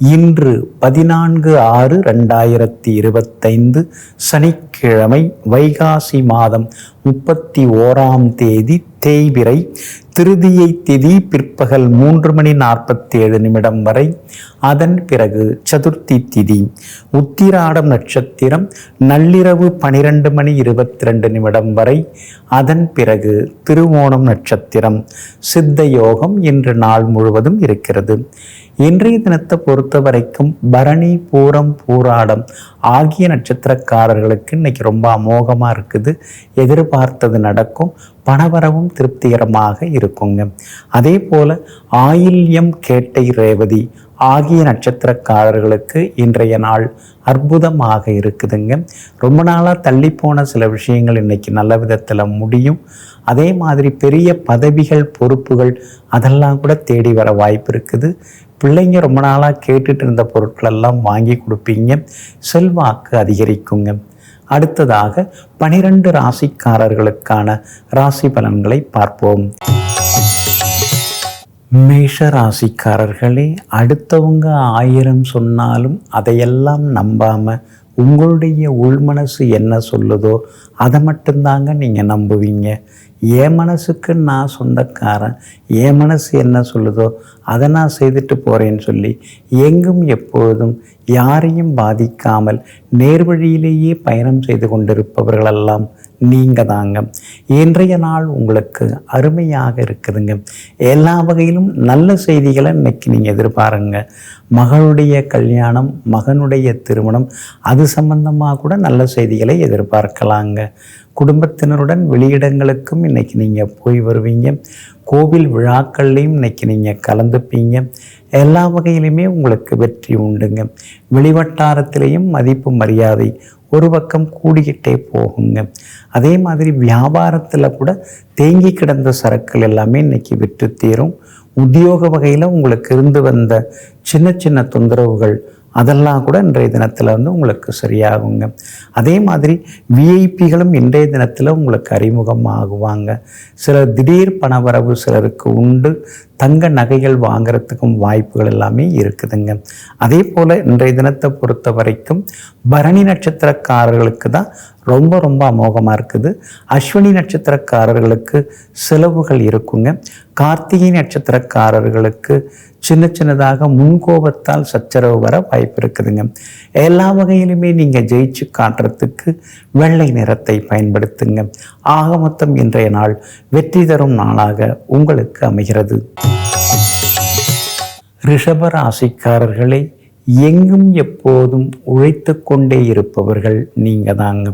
இன்று பதினான்கு ஆறு ரெண்டாயிரத்தி இருபத்தைந்து சனிக்கிழமை வைகாசி மாதம் முப்பத்தி ஓராம் தேதி தேய்பிரை திருதியை திதி பிற்பகல் மூன்று மணி நாற்பத்தி ஏழு நிமிடம் வரை. அதன் பிறகு சதுர்த்தி திதி. உத்திராடம் நட்சத்திரம் நள்ளிரவு பனிரெண்டு மணி இருபத்தி ரெண்டு நிமிடம் வரை. அதன் பிறகு திருவோணம் நட்சத்திரம். சித்த யோகம் இன்று நாள் முழுவதும் இருக்கிறது. இன்றைய தினத்தை பொறுத்த வரைக்கும் பரணி பூரம் பூராடம் ஆகிய நட்சத்திரக்காரர்களுக்கு இன்னைக்கு ரொம்ப அமோகமாக இருக்குது. எதிர்பார்த்தது நடக்கும். பணவரவும் திருப்திகரமாக இருக்குங்க. அதே போல் ஆயில்யம் கேட்டை ரேவதி ஆகிய நட்சத்திரக்காரர்களுக்கு இன்றைய நாள் அற்புதமாக இருக்குதுங்க. ரொம்ப நாளாக தள்ளி போன சில விஷயங்கள் இன்றைக்கி நல்ல விதத்தில் முடியும். அதே மாதிரி பெரிய பதவிகள் பொறுப்புகள் அதெல்லாம் கூட தேடி வர வாய்ப்பு இருக்குது. பிள்ளைங்க ரொம்ப நாளாக கேட்டுட்டு இருந்த பொருட்களெல்லாம் வாங்கி கொடுப்பீங்க. செல்வாக்கு அதிகரிக்குங்க. அடுத்ததாக பனிரெண்டு ராசிக்காரர்களுக்கான ராசி பலன்களை பார்ப்போம். மேஷ ராசிக்காரர்களே அடுத்தவங்க ஆயிரம் சொன்னாலும் அதையெல்லாம் நம்பாம உங்களுடைய உள்மனசு என்ன சொல்லுதோ அதை மட்டும்தாங்க நீங்கள் நம்புவீங்க. என் மனசுக்கு நான் சொந்தக்காரன் என் மனசு என்ன சொல்லுதோ அதை நான் செய்துட்டு போகிறேன்னு சொல்லி எங்கும் எப்பொழுதும் யாரையும் பாதிக்காமல் நேர்வழியிலேயே பயணம் செய்து கொண்டிருப்பவர்களெல்லாம் நீங்கள் தாங்க இன்றைய நாள் உங்களுக்கு அருமையாக இருக்குதுங்க. எல்லா வகையிலும் நல்ல செய்திகளை இன்னைக்கு நீங்கள் எதிர்பாருங்க. மகளுடைய கல்யாணம் மகனுடைய திருமணம் அது சம்பந்தமாக கூட நல்ல செய்திகளை எதிர்பார்க்கலாங்க. குடும்பத்தினருடன் வெளியிடங்களுக்கும் இன்னைக்கு நீங்கள் போய் வருவீங்க. கோவில் விழாக்கள்லையும் இன்னைக்கு நீங்கள் கலந்துப்பீங்க. எல்லா வகையிலுமே உங்களுக்கு வெற்றி உண்டுங்க. வெளிவட்டாரத்திலையும் மதிப்பு மரியாதை ஒரு பக்கம் கூடிக்கிட்டே போகுங்க. அதே மாதிரி வியாபாரத்தில் கூட தேங்கி கிடந்த சரக்குகள் எல்லாமே இன்றைக்கி விற்று தீரும். உத்தியோக வகையில் உங்களுக்கு இருந்து வந்த சின்ன சின்ன தொந்தரவுகள் அதெல்லாம் கூட இன்றைய தினத்தில் வந்து உங்களுக்கு சரியாகுங்க. அதே மாதிரி விஐபிகளும் இன்றைய தினத்தில் உங்களுக்கு அறிமுகம் ஆகுவாங்க சிலர் திடீர் பணவரவு சிலருக்கு உண்டு. தங்க நகைகள் வாங்குறதுக்கும் வாய்ப்புகள் எல்லாமே இருக்குதுங்க. அதே போல் இன்றைய தினத்தை பொறுத்த வரைக்கும் பரணி நட்சத்திரக்காரர்களுக்கு தான் ரொம்ப ரொம்ப அமோகமாக இருக்குது. அஸ்வினி நட்சத்திரக்காரர்களுக்கு செலவுகள் இருக்குங்க. கார்த்திகை நட்சத்திரக்காரர்களுக்கு சின்ன சின்னதாக முன்கோபத்தால் சச்சரவு வர வாய்ப்பு இருக்குதுங்க. எல்லா வகையிலுமே நீங்கள் ஜெயிச்சு காட்டுறதுக்கு வெள்ளை நிறத்தை பயன்படுத்துங்க. ஆக மொத்தம் இன்றைய நாள் வெற்றி தரும் நாளாக உங்களுக்கு அமைகிறது. ரிஷபராசிக்காரர்களை எங்கும் எப்போதும் உழைத்து கொண்டே இருப்பவர்கள் நீங்கள் தாங்க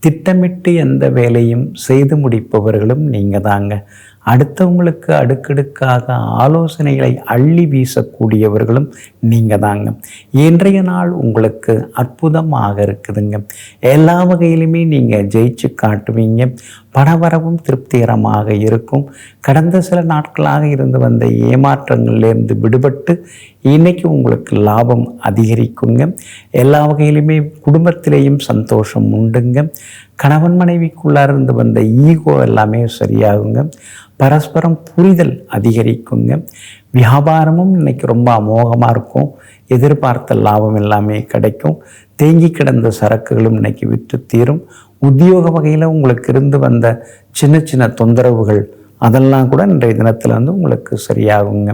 திட்டமிட்டு எந்த வேலையும் செய்து முடிப்பவர்களும் நீங்கள் தாங்க அடுத்தவங்களுக்கு அடுக்கடுக்காக ஆலோசனைகளை அள்ளி வீசக்கூடியவர்களும் நீங்கள் தாங்க. இன்றைய நாள் உங்களுக்கு அற்புதமாக இருக்குதுங்க. எல்லா வகையிலுமே நீங்கள் ஜெயிச்சு காட்டுவீங்க. பணவரவும் திருப்திகரமாக இருக்கும். கடந்த சில நாட்களாக இருந்து வந்த ஏமாற்றங்களிலிருந்து விடுபட்டு இன்னைக்கு உங்களுக்கு லாபம் அதிகரிக்குங்க. எல்லா வகையிலுமே குடும்பத்திலேயும் சந்தோஷம் உண்டுங்க. கணவன் மனைவிக்குள்ளார் இருந்து வந்த ஈகோ எல்லாமே சரியாகுங்க. பரஸ்பரம் புரிதல் அதிகரிக்குங்க. வியாபாரமும் இன்னைக்கு ரொம்ப அமோகமாக இருக்கும். எதிர்பார்த்த லாபம் எல்லாமே கிடைக்கும். தேங்கி கிடந்த சரக்குகளும் இன்னைக்கு விற்று தீரும். உத்தியோக வகையில் உங்களுக்கு இருந்து வந்த சின்ன சின்ன தொந்தரவுகள் அதெல்லாம் கூட இன்றைய தினத்தில் வந்து உங்களுக்கு சரியாகுங்க.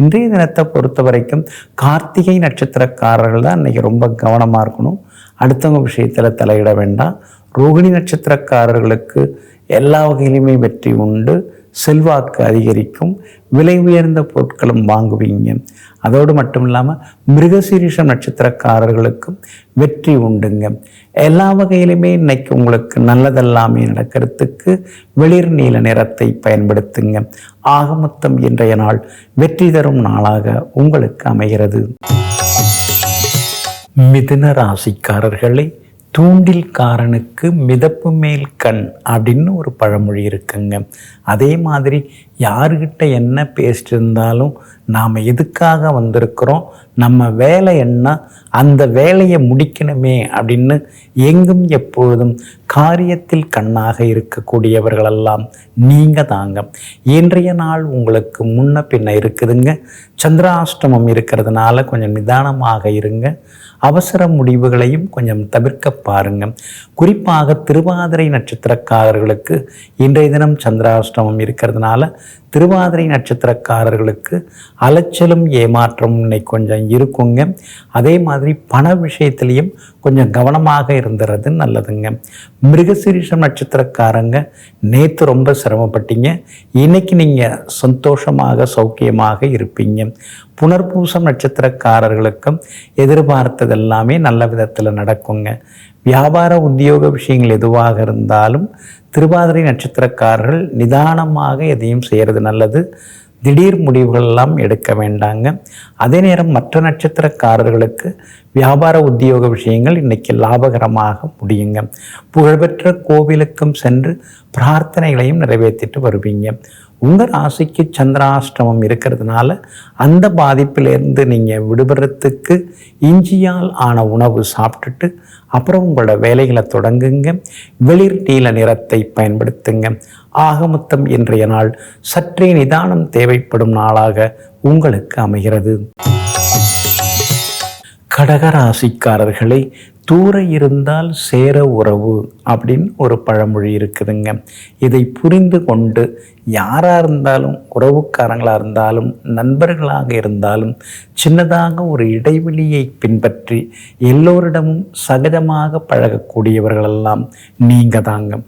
இன்றைய தினத்தை பொறுத்த வரைக்கும் கார்த்திகை நட்சத்திரக்காரர்கள் தான் இன்றைக்கி ரொம்ப கவனமாக இருக்கணும். அடுத்தவங்க விஷயத்தில் தலையிட வேண்டாம். ரோகிணி நட்சத்திரக்காரர்களுக்கு எல்லா வகையிலுமே வெற்றி உண்டு. செல்வாக்கு அதிகரிக்கும். விலை உயர்ந்த பொருட்களும் வாங்குவீங்க. அதோடு மட்டும் இல்லாமல் மிருகசீரிஷம் நட்சத்திரக்காரர்களுக்கும் வெற்றி உண்டுங்க. எல்லா வகையிலுமே இன்னைக்கு உங்களுக்கு நல்லதெல்லாமே நடக்கிறதுக்கு வெளிர் நீல நிறத்தை பயன்படுத்துங்க. ஆகமொத்தம் இன்றைய நாள் வெற்றி தரும் நாளாக உங்களுக்கு அமைகிறது. மிதுன ராசிக்காரர்களை தூண்டில்காரனுக்கு மிதப்பு மேல் கண் அப்படின்னு ஒரு பழமொழி இருக்குங்க. அதே மாதிரி யாருக்கிட்ட என்ன பேசிட்டுருந்தாலும் நாம் எதுக்காக வந்திருக்கிறோம் நம்ம வேலை என்ன அந்த வேலையை முடிக்கணுமே அப்படின்னு எங்கும் எப்பொழுதும் காரியத்தில் கண்ணாக இருக்கக்கூடியவர்களெல்லாம் நீங்கள் தாங்க. இன்றைய நாள் உங்களுக்கு முன்ன பின்ன இருக்குதுங்க. சந்திராஷ்டமம் இருக்கிறதுனால கொஞ்சம் நிதானமாக இருங்க. அவசர முடிவுகளையும் கொஞ்சம் தவிர்க்க பாருங்க. குறிப்பாக திருவாதிரை நட்சத்திரக்காரர்களுக்கு இன்றைய தினம் சந்திராஷ்டமம் இருக்கிறதுனால திருவாதிரை நட்சத்திரக்காரர்களுக்கு அலைச்சலும் ஏமாற்றமும் இன்னைக்கு கொஞ்சம் இருக்குங்க. அதே மாதிரி பண விஷயத்திலையும் கொஞ்சம் கவனமாக இருந்துறது நல்லதுங்க. மிருகசீரிஷம் நட்சத்திரக்காரங்க நேற்று ரொம்ப சிரமப்பட்டீங்க. இன்னைக்கு நீங்கள் சந்தோஷமாக சௌக்கியமாக இருப்பீங்க. புனர்பூசம் நட்சத்திரக்காரர்களுக்கும் எதிர்பார்த்தது எல்லாமே நல்ல விதத்தில் நடக்குங்க. வியாபார உத்தியோக விஷயங்கள் எதுவாக இருந்தாலும் திருவாதிரை நட்சத்திரக்காரர்கள் நிதானமாக எதையும் செய்கிறது நல்லது. திடீர் முடிவுகள் எல்லாம் எடுக்க வேண்டாங்க. அதே நேரம் மற்ற நட்சத்திரக்காரர்களுக்கு வியாபார உத்தியோக விஷயங்கள் இன்றைக்கி லாபகரமாக முடியுங்க. புகழ்பெற்ற கோவிலுக்கும் சென்று பிரார்த்தனைகளையும் நிறைவேற்றிட்டு வருவீங்க. உங்கள் ராசிக்கு சந்திராஷ்டமம் இருக்கிறதுனால அந்த பாதிப்பிலேருந்து நீங்கள் விடுபடுறதுக்கு இஞ்சியால் ஆன உணவு சாப்பிட்டுட்டு அப்புறம் உங்களோட வேலைகளை தொடங்குங்க. வெளிர் நீல நிறத்தை பயன்படுத்துங்க. ஆகமொத்தம் இன்றைய நாள் சற்றே நிதானம் தேவைப்படும் நாளாக உங்களுக்கு அமைகிறது. கடகராசிக்காரர்களை தூர இருந்தால் சேர உறவு அப்படின்னு ஒரு பழமொழி இருக்குதுங்க. இதை புரிந்து கொண்டு யாராக இருந்தாலும் உறவுக்காரங்களாக இருந்தாலும் நண்பர்களாக இருந்தாலும் சின்னதாக ஒரு இடைவெளியை பின்பற்றி எல்லோரிடமும் சகஜமாக பழகக்கூடியவர்களெல்லாம் நீங்கள் தாங்க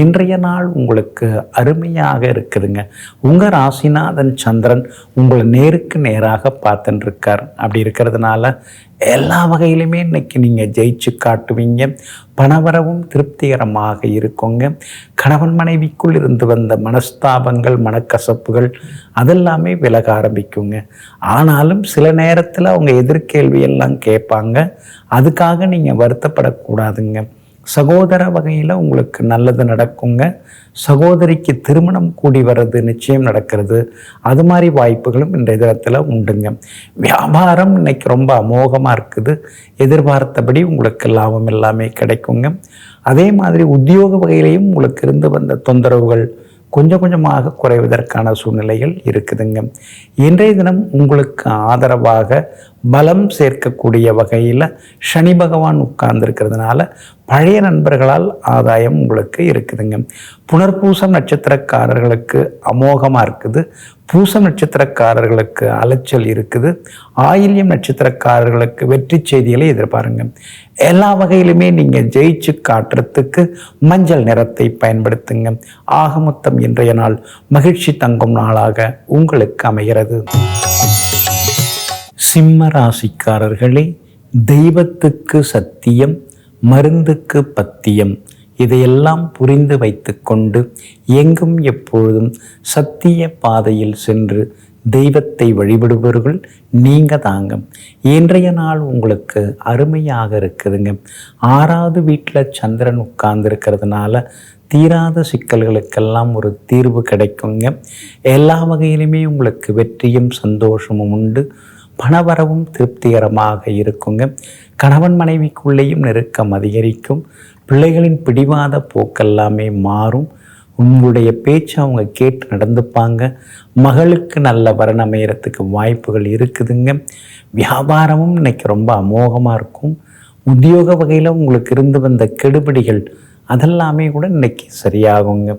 இன்றைய நாள் உங்களுக்கு அருமையாக இருக்குதுங்க. உங்கள் ராசிநாதன் சந்திரன் உங்களை நேருக்கு நேராக பார்த்துட்டு இருக்கார் அப்படி இருக்கிறதுனால எல்லா வகையிலுமே இன்னைக்கு நீங்கள் ஜெயிச்சு காட்டுவீங்க. பணவரவும் திருப்திகரமாக இருக்குங்க. கணவன் மனைவிக்குள் இருந்து வந்த மனஸ்தாபங்கள் மனக்கசப்புகள் அதெல்லாமே விலக ஆரம்பிக்குங்க. ஆனாலும் சில நேரத்தில் அவங்க எதிர்கேள்வி எல்லாம் கேட்பாங்க. அதுக்காக நீங்கள் வருத்தப்படக்கூடாதுங்க. சகோதர வகையில் உங்களுக்கு நல்லது நடக்குங்க. சகோதரிக்கு திருமணம் கூடி வர்றது நிச்சயம் நடக்கிறது. அது மாதிரி வாய்ப்புகளும் இன்றைய தினத்தில் உண்டுங்க. வியாபாரம் இன்னைக்கு ரொம்ப அமோகமாக இருக்குது. எதிர்பார்த்தபடி உங்களுக்கு லாபம் எல்லாமே கிடைக்குங்க. அதே மாதிரி உத்தியோக வகையிலையும் உங்களுக்கு இருந்து வந்த தொந்தரவுகள் கொஞ்சம் கொஞ்சமாக குறைவதற்கான சூழ்நிலைகள் இருக்குதுங்க. இன்றைய தினம் உங்களுக்கு ஆதரவாக பலம் சேர்க்கக்கூடிய வகையில் சனி பகவான் உட்கார்ந்துருக்கிறதுனால பழைய நண்பர்களால் ஆதாயம் உங்களுக்கு இருக்குதுங்க. புனர்பூசம் நட்சத்திரக்காரர்களுக்கு அமோகமாக இருக்குது. பூசம் நட்சத்திரக்காரர்களுக்கு அலைச்சல் இருக்குது. ஆயில்யம் நட்சத்திரக்காரர்களுக்கு வெற்றி செய்திகளை எதிர்பாருங்க. எல்லா வகையிலுமே நீங்கள் ஜெயிச்சு காட்டுறதுக்கு மஞ்சள் நிறத்தை பயன்படுத்துங்க. ஆகமொத்தம் இன்றைய நாள் மகிழ்ச்சி தங்கும் நாளாக உங்களுக்கு அமைகிறது. சிம்ம ராசிக்காரர்களே தெய்வத்துக்கு சத்தியம் மருந்துக்கு பத்தியம் இதையெல்லாம் புரிந்து வைத்துக்கொண்டு எங்கும் எப்பொழுதும் சத்திய பாதையில் சென்று தெய்வத்தை வழிபடுபவர்கள் நீங்கள் தாங்க. இன்றைய நாள் உங்களுக்கு அருமையாக இருக்குதுங்க. ஆறாவது வீட்டில் சந்திரன் உட்கார்ந்து இருக்கிறதுனால தீராத சிக்கல்களுக்கெல்லாம் ஒரு தீர்வு கிடைக்குங்க. எல்லா வகையிலுமே உங்களுக்கு வெற்றியும் சந்தோஷமும் உண்டு. பணவரவும் திருப்திகரமாக இருக்குங்க. கணவன் மனைவிக்குள்ளேயும் நெருக்கம் அதிகரிக்கும். பிள்ளைகளின் பிடிவாத போக்கெல்லாமே மாறும். உங்களுடைய பேச்சு அவங்க கேட்டு நடந்துப்பாங்க. மகளுக்கு நல்ல வரன் அமையறதுக்கு வாய்ப்புகள் இருக்குதுங்க. வியாபாரமும் இன்னைக்கு ரொம்ப அமோகமாக இருக்கும். உத்தியோக வகையில் உங்களுக்கு இருந்து வந்த கெடுபிடிகள் அதெல்லாமே கூட இன்னைக்கு சரியாகுங்க.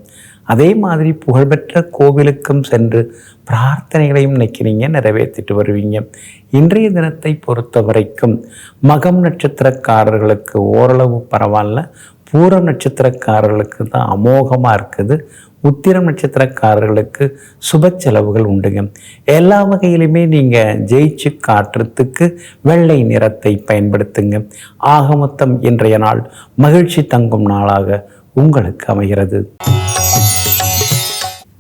அதே மாதிரி புகழ்பெற்ற கோவிலுக்கும் சென்று பிரார்த்தனைகளையும் நிற்கிறீங்க நிறைவேற்றிட்டு வருவீங்க. இன்றைய தினத்தை பொறுத்த வரைக்கும் மகம் நட்சத்திரக்காரர்களுக்கு ஓரளவு பரவாயில்ல பூர நட்சத்திரக்காரர்களுக்கு தான் அமோகமாக இருக்குது உத்திரம் நட்சத்திரக்காரர்களுக்கு சுப செலவுகள் உண்டுங்க. எல்லா வகையிலுமே நீங்கள் ஜெயிச்சு காட்டுறதுக்கு வெள்ளை நிறத்தை பயன்படுத்துங்க. ஆக மொத்தம் இன்றைய நாள் மகிழ்ச்சி தங்கும் நாளாக உங்களுக்கு அமைகிறது.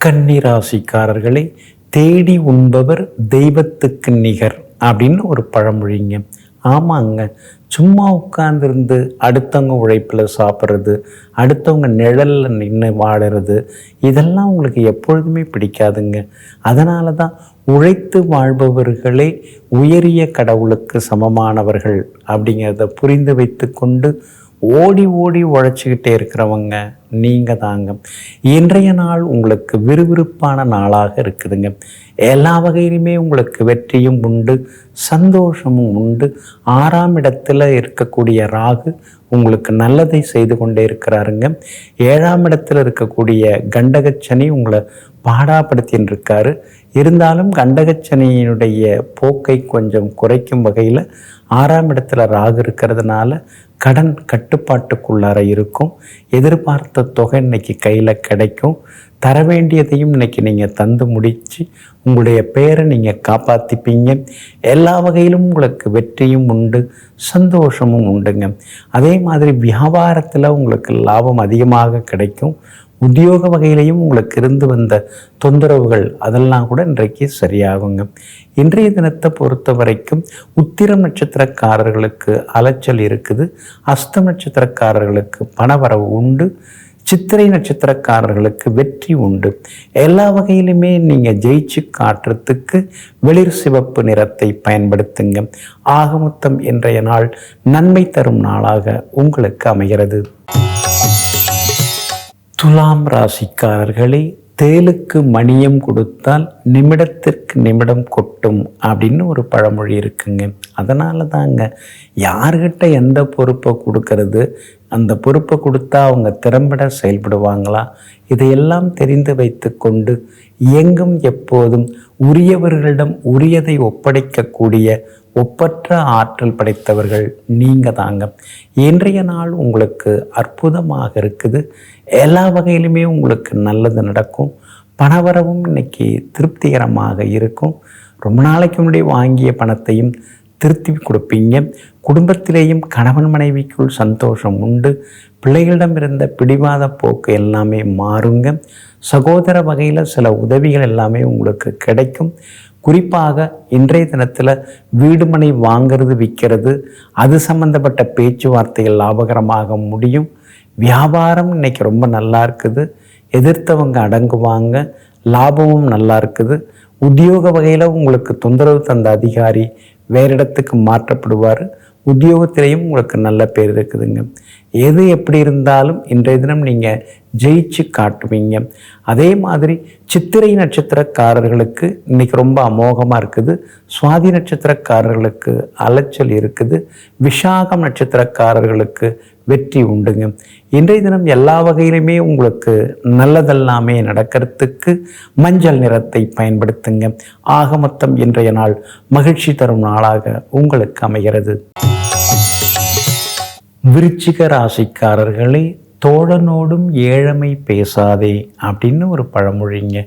கன்னிராசிக்காரர்களை தேடி உண்பவர் தெய்வத்துக்கு நிகர் அப்படின்னு ஒரு பழமொழிங்க. ஆமாங்க. சும்மா உட்கார்ந்துருந்து அடுத்தவங்க உழைப்பில் சாப்பிட்றது அடுத்தவங்க நிழலில் நின்று வாடுறது இதெல்லாம் உங்களுக்கு எப்பொழுதுமே பிடிக்காதுங்க. அதனால தான் உழைத்து வாழ்பவர்களே உயரிய கடவுளுக்கு சமமானவர்கள் அப்படிங்கிறத புரிந்து வைத்து கொண்டு ஓடி ஓடி உழைச்சிக்கிட்டே இருக்கிறவங்க நீங்கள் தாங்க இன்றைய நாள் உங்களுக்கு விறுவிறுப்பான நாளாக இருக்குதுங்க. எல்லா வகையிலுமே உங்களுக்கு வெற்றியும் உண்டு சந்தோஷமும் உண்டு. ஆறாம் இடத்துல இருக்கக்கூடிய ராகு உங்களுக்கு நல்லதை செய்து கொண்டே இருக்கிறாருங்க. ஏழாம் இடத்துல இருக்கக்கூடிய கண்டகச்சனி உங்களை பாடாப்படுத்தின்னு இருக்காரு இருந்தாலும் கண்டகச்சனியினுடைய போக்கை கொஞ்சம் குறைக்கும் வகையில் ஆறாம் இடத்துல ராகு இருக்கிறதுனால கடன் கட்டுப்பாட்டுக்குள்ளார இருக்கும். எதிர்பார்த்த தொகை இன்றைக்கி கையில் கிடைக்கும். தர வேண்டியதையும் இன்னைக்கு நீங்கள் தந்து முடித்து உங்களுடைய பேரை நீங்கள் காப்பாற்றிப்பீங்க எல்லா வகையிலும் உங்களுக்கு வெற்றியும் உண்டு சந்தோஷமும் உண்டுங்க. அதே மாதிரி வியாபாரத்தில் உங்களுக்கு லாபம் அதிகமாக கிடைக்கும். உத்தியோக வகையிலையும் உங்களுக்கு இருந்து வந்த தொந்தரவுகள் அதெல்லாம் கூட இன்றைக்கு சரியாகுங்க. இன்றைய தினத்தை பொறுத்த வரைக்கும் உத்திரம் நட்சத்திரக்காரர்களுக்கு அலைச்சல் இருக்குது. அஸ்தம் நட்சத்திரக்காரர்களுக்கு பணவரவு உண்டு. சித்திரை நட்சத்திரக்காரர்களுக்கு வெற்றி உண்டு. எல்லா வகையிலுமே நீங்கள் ஜெயிச்சு காட்டுறதுக்கு வெளிர் சிவப்பு நிறத்தை பயன்படுத்துங்க. ஆகமொத்தம் இன்றைய நாள் நன்மை தரும் நாளாக உங்களுக்கு அமைகிறது. துலாம் ராசிக்காரர்களே தேலுக்கு மணியம் கொடுத்தால் நிமிடத்திற்கு நிமிடம் கொட்டும் அப்படின்னு ஒரு பழமொழி இருக்குங்க. அதனால தாங்க யார்கிட்ட எந்த பொறுப்பை கொடுக்கறது அந்த பொறுப்பை கொடுத்தா அவங்க திறம்பட செயல்படுவாங்களா? இதையெல்லாம் தெரிந்து வைத்து கொண்டு எங்கும் எப்போதும் உரியவர்களிடம் உரியதை ஒப்படைக்கக்கூடிய ஒப்பற்ற ஆற்றல் படைத்தவர்கள் நீங்கள் தாங்க இன்றைய நாள் உங்களுக்கு அற்புதமாக இருக்குது. எல்லா வகையிலுமே உங்களுக்கு நல்லது நடக்கும். பணவரவும் இன்னைக்கு திருப்திகரமாக இருக்கும். ரொம்ப நாளைக்கு முன்னாடி வாங்கிய பணத்தையும் திருத்தி கொடுப்பீங்க. குடும்பத்திலேயும் கணவன் மனைவிக்குள் சந்தோஷம் உண்டு. பிள்ளைகளிடம் இருந்த பிடிவாத போக்கு எல்லாமே மாறுங்க. சகோதர வகையில் சில உதவிகள் எல்லாமே உங்களுக்கு கிடைக்கும். குறிப்பாக இன்றைய தினத்தில் வீடுமனை வாங்கிறது விற்கிறது அது சம்பந்தப்பட்ட பேச்சுவார்த்தைகள் லாபகரமாக முடியும். வியாபாரம் இன்னைக்கு ரொம்ப நல்லா இருக்குது. எதிர்த்தவங்க அடங்குவாங்க. லாபமும் நல்லா இருக்குது. உத்தியோக வகையில் உங்களுக்கு தொந்தரவு தந்த அதிகாரி வேறு இடத்துக்கு மாற்றப்படுவார். உத்தியோகத்திலையும் உங்களுக்கு நல்ல பேர் இருக்குதுங்க. எது எப்படி இருந்தாலும் இன்றைய தினம் நீங்கள் ஜெயிச்சு காட்டுவீங்க. அதே மாதிரி சித்திரை நட்சத்திரக்காரர்களுக்கு இன்னைக்கு ரொம்ப அமோகமாக இருக்குது. சுவாதி நட்சத்திரக்காரர்களுக்கு அலைச்சல் இருக்குது. விஷாகம் நட்சத்திரக்காரர்களுக்கு வெற்றி உண்டுங்க. இன்றைய தினம் எல்லா வகையிலுமே உங்களுக்கு நல்லதெல்லாமே நடக்கிறதுக்கு மஞ்சள் நிறத்தை பயன்படுத்துங்க. ஆக மொத்தம் இன்றைய நாள் மகிழ்ச்சி தரும் நாளாக உங்களுக்கு அமைகிறது. விருச்சிக ராசிக்காரர்களே தோழனோடும் ஏழமை பேசாதே அப்படின்னு ஒரு பழமொழிங்க.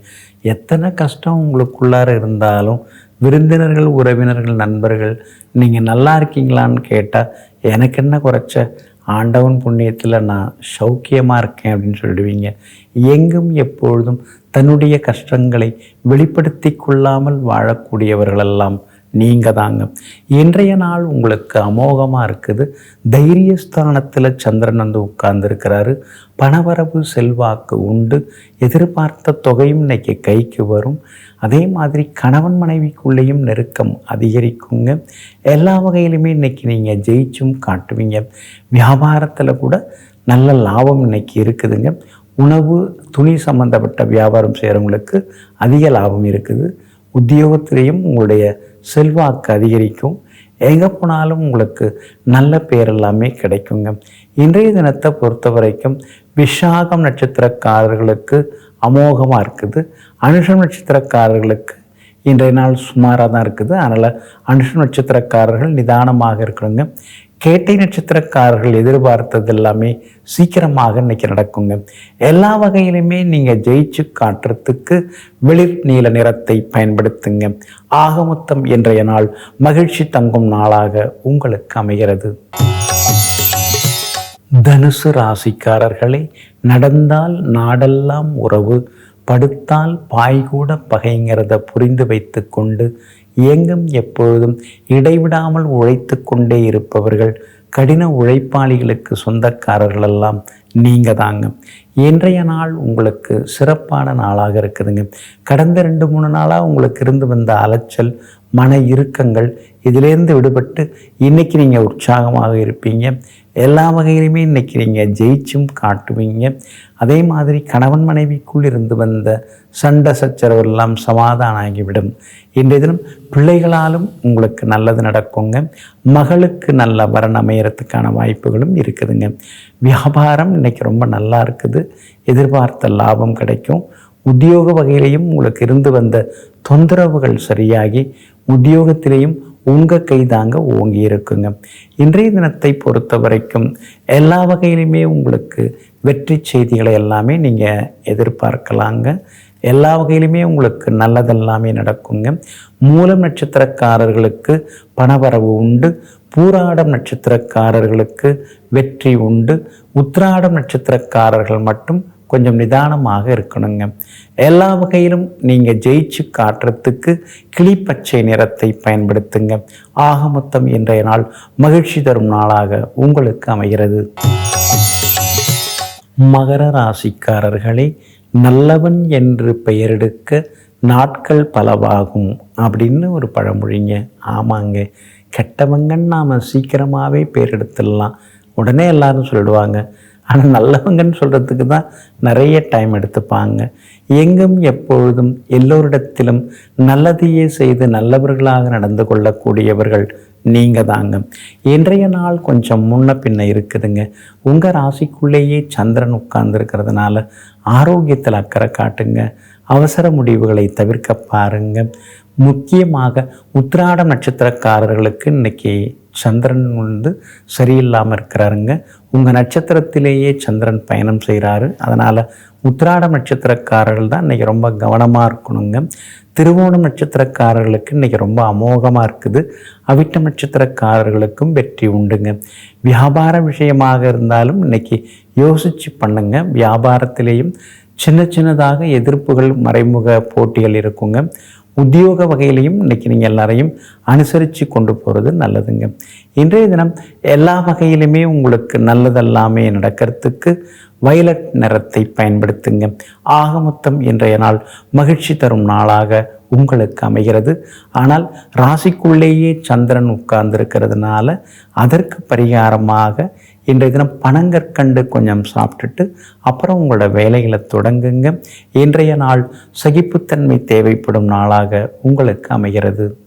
எத்தனை கஷ்டம் உங்களுக்குள்ளார இருந்தாலும் விருந்தினர்கள் உறவினர்கள் நண்பர்கள் நீங்கள் நல்லா இருக்கீங்களான்னு கேட்டால் எனக்கு என்ன குறைச்ச? ஆண்டவன் புண்ணியத்தில் நான் சௌக்கியமாக இருக்கேன் அப்படின்னு சொல்லிடுவீங்க. எங்கும் எப்பொழுதும் தன்னுடைய கஷ்டங்களை வெளிப்படுத்தி கொள்ளாமல் வாழக்கூடியவர்களெல்லாம் நீங்கள் தாங்க இன்றைய நாள் உங்களுக்கு அமோகமாக இருக்குது. தைரியஸ்தானத்தில் சந்திரன் வந்து உட்கார்ந்துருக்கிறாரு. பணவரவு செல்வாக்கு உண்டு. எதிர்பார்த்த தொகையும் இன்னைக்கு கைக்கு வரும். அதே மாதிரி கணவன் மனைவிக்குள்ளேயும் நெருக்கம் அதிகரிக்குங்க. எல்லா வகையிலுமே இன்றைக்கி நீங்கள் ஜெயிச்சும் காட்டுவீங்க. வியாபாரத்தில் கூட நல்ல லாபம் இன்னைக்கு இருக்குதுங்க. உணவு துணி சம்மந்தப்பட்ட வியாபாரம் செய்கிறவங்களுக்கு அதிக லாபம் இருக்குது. உத்தியோகத்திலையும் உங்களுடைய செல்வாக்கு அதிகரிக்கும். எங்கே போனாலும் உங்களுக்கு நல்ல பேர் எல்லாமே கிடைக்குங்க. இன்றைய தினத்தை பொறுத்த வரைக்கும் விஷாகம் நட்சத்திரக்காரர்களுக்கு அமோகமாக இருக்குது. அனுஷம் நட்சத்திரக்காரர்களுக்கு இன்றைய நாள் சுமாராக தான் இருக்குது. அதனால் அனுஷம் நட்சத்திரக்காரர்கள் நிதானமாக இருக்கணுங்க. கேட்டை நட்சத்திரக்காரர்கள் எதிர்பார்த்தது எல்லாமே சீக்கிரமாக இன்னைக்கு நடக்குங்க. எல்லா வகையிலுமே நீங்கள் ஜெயிச்சு காட்டுறதுக்கு வெளிர் நீல நிறத்தை பயன்படுத்துங்க. ஆகமுத்தம் என்றைய இன்றைய நாள் மகிழ்ச்சி தங்கும் நாளாக உங்களுக்கு அமைகிறது. தனுசு ராசிக்காரர்களே நடந்தால் நாடெல்லாம் உறவு படுத்தால் பாய் கூட பகைங்கிறத புரிந்து வைத்து கொண்டு எங்கும் எப்பொழுதும் இடைவிடாமல் உழைத்து கொண்டே இருப்பவர்கள் கடின உழைப்பாளிகளுக்கு சொந்தக்காரர்களெல்லாம் நீங்கள் தாங்க. இன்றைய நாள் உங்களுக்கு சிறப்பான நாளாக இருக்குதுங்க. கடந்த ரெண்டு மூணு நாளாக உங்களுக்கு இருந்து வந்த அலைச்சல் மன இறுக்கங்கள் இதிலேருந்து விடுபட்டு இன்றைக்கி நீங்கள் உற்சாகமாக இருப்பீங்க. எல்லா வகையிலுமே இன்றைக்கி நீங்கள் ஜெயிச்சும் காட்டுவீங்க. அதே மாதிரி கணவன் மனைவிக்குள் இருந்து வந்த சண்டை சச்சரவு எல்லாம் சமாதானம் ஆகிவிடும். இன்றைய தினம் பிள்ளைகளாலும் உங்களுக்கு நல்லது நடக்குங்க. மகளுக்கு நல்ல வரன் அமையறதுக்கான வாய்ப்புகளும் இருக்குதுங்க. வியாபாரம் இன்றைக்கி ரொம்ப நல்லா இருக்குது. எதிர்பார்த்த லாபம் கிடைக்கும். உத்தியோக வகையிலையும் உங்களுக்கு இருந்து வந்த தொந்தரவுகள் சரியாகி உத்தியோகத்திலேயும் உங்கள் கை தாங்க ஓங்கி இருக்குங்க. இன்றைய தினத்தை பொறுத்த வரைக்கும் எல்லா வகையிலுமே உங்களுக்கு வெற்றி செய்திகளை எல்லாமே நீங்கள் எதிர்பார்க்கலாங்க. எல்லா வகையிலுமே உங்களுக்கு நல்லதெல்லாமே நடக்குங்க. மூலம் நட்சத்திரக்காரர்களுக்கு பணவரவு உண்டு. பூராடம் நட்சத்திரக்காரர்களுக்கு வெற்றி உண்டு. உத்ராடம் நட்சத்திரக்காரர்கள் மட்டும் கொஞ்சம் நிதானமாக இருக்கணுங்க. எல்லா வகையிலும் நீங்கள் ஜெயிச்சு காட்டுறதுக்கு கிளிப்பச்சை நிறத்தை பயன்படுத்துங்க. ஆக மொத்தம் இன்றைய நாள் மகிழ்ச்சி தரும் நாளாக உங்களுக்கு அமைகிறது. மகர ராசிக்காரர்களே நல்லவன் என்று பெயரெடுக்க நாட்கள் பலவாகும் அப்படின்னு ஒரு பழமொழிங்க. ஆமாங்க. கெட்டவங்கன்னு நாம் சீக்கிரமாகவே பேர் எடுத்துடலாம் உடனே எல்லாரும் சொல்லிடுவாங்க ஆனால் நல்லவங்கன்னு சொல்கிறதுக்கு தான் நிறைய டைம் எடுத்துப்பாங்க. எங்கும் எப்பொழுதும் எல்லோரிடத்திலும் நல்லதையே செய்து நல்லவர்களாக நடந்து கொள்ளக்கூடியவர்கள் நீங்கள் தாங்க. இன்றைய நாள் கொஞ்சம் முன்ன பின்ன இருக்குதுங்க. உங்கள் ராசிக்குள்ளேயே சந்திரன் உட்கார்ந்துருக்கிறதுனால ஆரோக்கியத்தில் அக்கறை காட்டுங்க. அவசர முடிவுகளை தவிர்க்க பாருங்க. முக்கியமாக உத்திராடம் நட்சத்திரக்காரர்களுக்கு இன்னைக்கு சந்திரன் வந்து சரியில்லாமல் இருக்கிறாருங்க. உங்கள் நட்சத்திரத்திலேயே சந்திரன் பயணம் செய்கிறாரு அதனால் உத்திராடம் நட்சத்திரக்காரர்கள் தான் இன்றைக்கி ரொம்ப கவனமாக இருக்கணுங்க. திருவோணம் நட்சத்திரக்காரர்களுக்கு இன்றைக்கி ரொம்ப அமோகமாக இருக்குது. அவிட்டம் நட்சத்திரக்காரர்களுக்கும் வெற்றி உண்டுங்க. வியாபார விஷயமாக இருந்தாலும் இன்றைக்கி யோசித்து பண்ணுங்க. வியாபாரத்திலேயும் சின்ன சின்னதாக எதிர்ப்புகள் மறைமுக போட்டிகள் இருக்குங்க. உத்தியோக வகையிலையும் இன்றைக்கி நீங்கள் எல்லாரையும் அனுசரித்து கொண்டு போகிறது நல்லதுங்க. இன்றைய தினம் எல்லா வகையிலுமே உங்களுக்கு நல்லதெல்லாமே நடக்கிறதுக்கு வயலட் நிறத்தை பயன்படுத்துங்க. ஆக மொத்தம் இன்றைய நாள் மகிழ்ச்சி தரும் நாளாக உங்களுக்கு அமைகிறது. ஆனால் ராசிக்குள்ளேயே சந்திரன் உட்கார்ந்துருக்கிறதுனால அதற்கு பரிகாரமாக இன்றைய தினம் பனங்கற்கண்டு கொஞ்சம் சாப்பிட்டுட்டு அப்புறம் உங்களோட வேலைகளை தொடங்குங்க. இன்றைய நாள் சகிப்புத்தன்மை தேவைப்படும் நாளாக உங்களுக்கு அமைகிறது.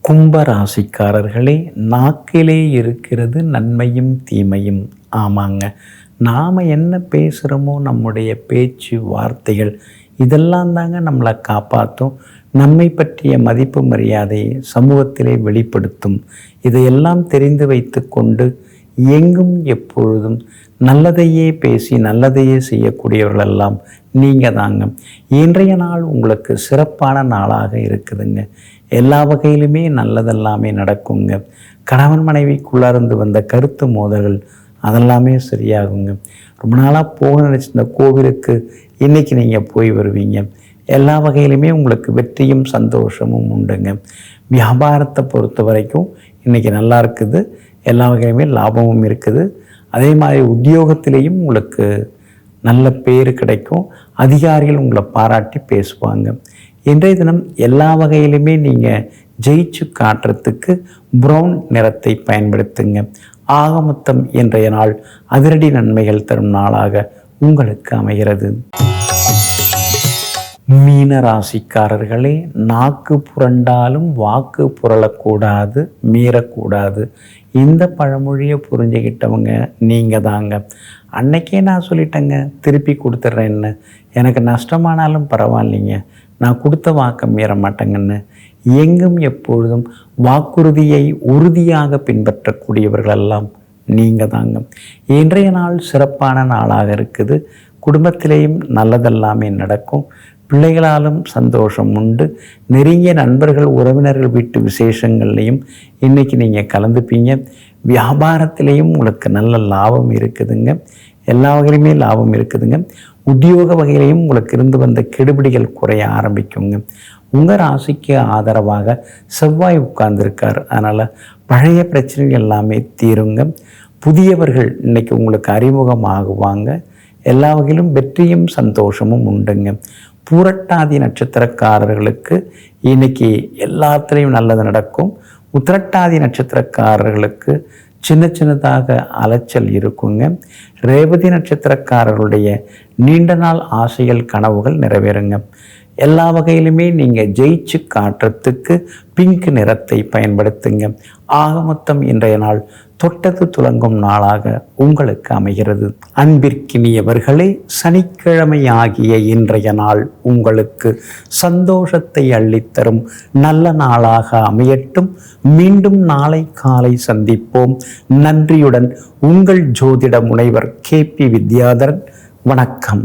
கும்ப ராசிக்காரர்களே நாக்கிலே இருக்கிறது நன்மையும் தீமையும். ஆமாங்க. நாம் என்ன பேசுகிறோமோ நம்முடைய பேச்சு வார்த்தைகள் இதெல்லாம் தாங்க நம்மளை காப்பாற்றும். நம்மை பற்றிய மதிப்பு மரியாதையை சமூகத்திலே வெளிப்படுத்தும். இதையெல்லாம் தெரிந்து வைத்து கொண்டு எங்கும் எப்பொழுதும் நல்லதையே பேசி நல்லதையே செய்யக்கூடியவர்களெல்லாம் நீங்கள் தாங்க. இன்றைய நாள் உங்களுக்கு சிறப்பான நாளாக இருக்குதுங்க. எல்லா வகையிலுமே நல்லதெல்லாமே நடக்குங்க. கணவன் மனைவிக்குள்ளார்ந்து வந்த கருத்து மோதல்கள் அதெல்லாமே சரியாகுங்க. ரொம்ப நாளாக போக நினச்சிருந்த கோவிலுக்கு இன்றைக்கி நீங்கள் போய் வருவீங்க. எல்லா வகையிலுமே உங்களுக்கு வெற்றியும் சந்தோஷமும் உண்டுங்க. வியாபாரத்தை பொறுத்த வரைக்கும் இன்றைக்கி நல்லா இருக்குது. எல்லா வகையிலுமே லாபமும் இருக்குது. அதே மாதிரி உத்தியோகத்திலையும் உங்களுக்கு நல்ல பேர் கிடைக்கும். அதிகாரிகள் உங்களை பாராட்டி பேசுவாங்க. இன்றைய தினம் எல்லா வகையிலுமே நீங்கள் ஜெயிச்சு காட்டுறதுக்கு ப்ரௌன் நிறத்தை பயன்படுத்துங்க. ஆகமொத்தம் இன்றைய நாள் அதிரடி நன்மைகள் தரும் நாளாக உங்களுக்கு அமைகிறது. மீன ராசிக்காரர்களே நாக்கு புரண்டாலும் வாக்கு புரளக்கூடாது மீறக்கூடாது. இந்த பழமொழியை புரிஞ்சுக்கிட்டவங்க நீங்கள் தாங்க. அன்னைக்கே நான் சொல்லிட்டேங்க திருப்பி கொடுத்துட்றேன்னு எனக்கு நஷ்டமானாலும் பரவாயில்லைங்க. நான் கொடுத்த வாக்கை மீற மாட்டேங்கன்னு. எங்கும் எப்பொழுதும் வாக்குறுதியை உறுதியாக பின்பற்றக்கூடியவர்களெல்லாம் நீங்கள் தாங்க. இன்றைய நாள் சிறப்பான நாளாக இருக்குது. குடும்பத்திலேயும் நல்லதெல்லாமே நடக்கும். பிள்ளைகளாலும் சந்தோஷம் உண்டு. நெருங்கிய நண்பர்கள் உறவினர்கள் வீட்டு விசேஷங்கள்லையும் இன்றைக்கி நீங்கள் கலந்துப்பீங்க. வியாபாரத்திலையும் உங்களுக்கு நல்ல லாபம் இருக்குதுங்க. எல்லா வகையிலுமே லாபம் இருக்குதுங்க. உத்தியோக வகையிலையும் உங்களுக்கு இருந்து வந்த கெடுபிடிகள் குறைய ஆரம்பிக்குங்க. உங்கள் ராசிக்கு ஆதரவாக செவ்வாய் உட்கார்ந்துருக்கார். அதனால் பழைய பிரச்சனைகள் எல்லாமே தீருங்க. புதியவர்கள் இன்றைக்கி உங்களுக்கு அறிமுகமாகுவாங்க. எல்லா வகையிலும் வெற்றியும் சந்தோஷமும் உண்டுங்க. பூரட்டாதி நட்சத்திரக்காரர்களுக்கு இன்னைக்கு எல்லாத்துலேயும் நல்லது நடக்கும். உத்திரட்டாதி நட்சத்திரக்காரர்களுக்கு சின்ன சின்னதாக அலைச்சல் இருக்குங்க. ரேவதி நட்சத்திரக்காரர்களுடைய நீண்ட நாள் ஆசைகள் கனவுகள் நிறைவேறுங்க. எல்லா வகையிலுமே நீங்கள் ஜெயிச்சு காட்டுறதுக்கு பிங்க் நிறத்தை பயன்படுத்துங்க. ஆக மொத்தம் இன்றைய நாள் தொட்டது துலங்கும் நாளாக உங்களுக்கு அமைகிறது. அன்பிற்கினியவர்களே சனிக்கிழமை ஆகிய இன்றைய நாள் உங்களுக்கு சந்தோஷத்தை அள்ளித்தரும் நல்ல நாளாக அமையட்டும். மீண்டும் நாளை காலை சந்திப்போம். நன்றியுடன் உங்கள் ஜோதிட முனைவர் கே பி வித்யாதரன். வணக்கம்.